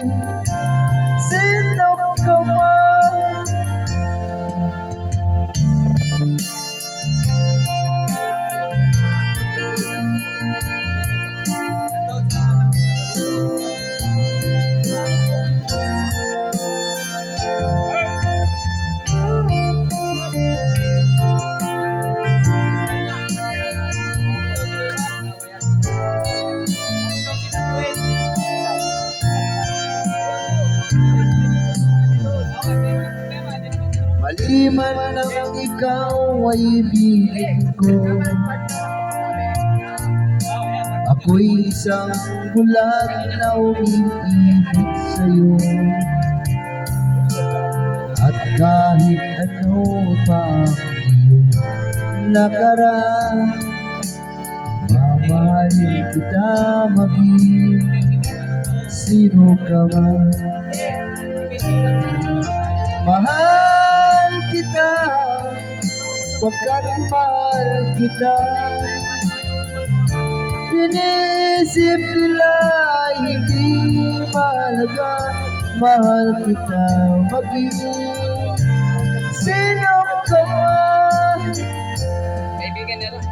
Sino Maliman ng ikaw ay ibigin ko. Ako'y isang bulag na umiibig sa'yo. At kahit ano pa iyong nakaraan Mamahalin kita maging sino ka man. Mahal Pagkat mahal kita Inisip nila hindi mahalaga Mahal kita maging Sino ka man Kaibigan na lang.